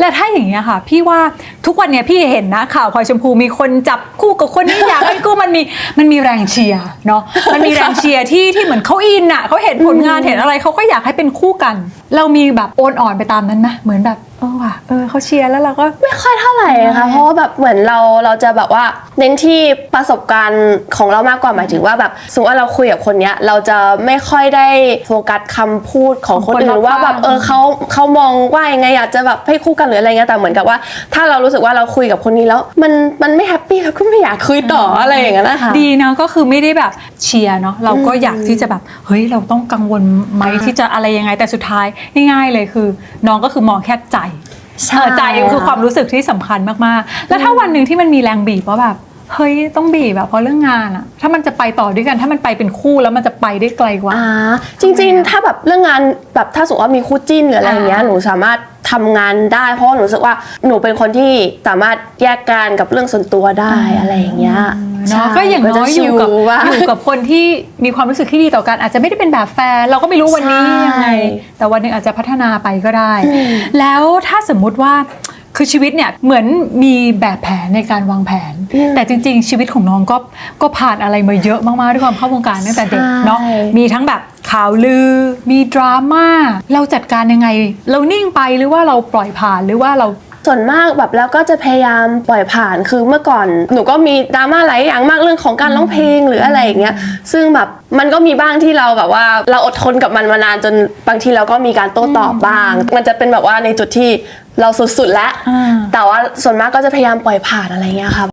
และถ้าอย่างเงี้ยค่ะ พี่ว่าทุกวันเนี้ยพี่เห็นนะข่าวพลอยชมพูมีคนจับคู่กับคนนี้อยากให้คู่มันมีมันมีแรงเชียร์เนาะมันมีแรงเชียร์ที่ที่เหมือนเขาอินอะเขาเห็นผลงานเห็นอะไรเขาก็อยากให้เป็นคู่กัน เรามีแบบโอนอ่อนไปตามนั้นไหมเหมือนแบบ เออว่ะเออเขาเชียร์แล้วเราก็ ไม่ค่อยเท่าไหร่ค่ะ เพราะว่าแบบเหมือนเราเราจะแบบว่าเน้นที่ประสบการณ์ของเรามากกว่าหมายถึงว่าแบบสมมติว่าเราคุยกับคนเนี้ยเราจะไม่ค่อยได้โฟกัสคำพูดของคนของคนอื่รอนบว่าแบบข้าง เออเขาเขามองว่ายังไงอยากจะแบบให้คู่กันหรืออะไรเงี้ยแต่เหมือนกับว่า ถ้าเรารู้สึกว่าเราคุยกับคนนี้แล้ว มันมันไม่แฮปปี้เราก็ไม่อยากคุยต่ออะไรอย่างเงี้ยนะคะ ดีนะก็คือไม่ได้แบบเชียร์เนาะเราก็อยากที่จะแบบเฮ้ยเราต้องกังวลไหมอ่า ที่จะอะไรยังไงแต่สุดท้ายง่ายๆเลยคือ น้องก็คือมองแค่ใจ ใช่เออใจคือความรู้สึกที่สำคัญมากๆ แล้วถ้าวันหนึ่งที่มันมีแรงบีบว่าแบบเฮ้ยต้องบีบแบบเพราะเรื่องงานอะถ้ามันจะไปต่อด้วยกัน ถ้ามันไปเป็นคู่แล้วมันจะไปได้ไกลกว่า อ่าจริงๆ ถ้าแบบเรื่องงานแบบถ้าสมมติว่ามีคู่จิ้นหรืออะไรอย่างเงี้ยอ่าหนูสามารถทำงานได้เพราะว่าหนูรู้สึกว่าหนูเป็นคนที่สามารถแยกการกับเรื่องส่วนตัวได้อะไรอย่างเงี้ย เนาะใช่ก็อย่างน้อยอยู่กับจะชิลบ้างอยู่กับคนที่มีความรู้สึกที่ดีต่อกันอาจจะไม่ได้เป็นแบบแฟนเราก็ไม่รู้วันนี้ยังไง ใช่ แต่วันหนึ่งอาจจะพัฒนาไปก็ได้ แล้วถ้าสมมุติว่าคือชีวิตเนี่ยเหมือนมีแบบแผนในการวางแผน แต่จริง ๆ ชีวิตของน้องก็ก็ผ่านอะไรมาเยอะมากๆด้วยความเข้าวงการตั้งแต่เด็กเนาะใช่ มีทั้งแบบข่าวลือ มีดราม่าเราจัดการยังไง เรานิ่งไปหรือว่าเราปล่อยผ่านหรือว่าเรา ส่วนมากแบบแล้วก็จะพยายามปล่อยผ่านคือเมื่อก่อน หนูก็มีดราม่าหลายอย่างมากเรื่องของการร้องเพลงหรืออะไรอย่างเงี้ยซึ่งแบบมันก็มีบ้างที่เราแบบว่าเราอดทนกับมันมานานจนบางทีเราก็มีการโต้ตอบบ้าง มันจะเป็นแบบว่าในจุดที่เราสุดๆแล้วอ่าแต่ว่าส่วนมากก็จะพยายามปล่อยผ่านอะไรเงี้ยค่ะ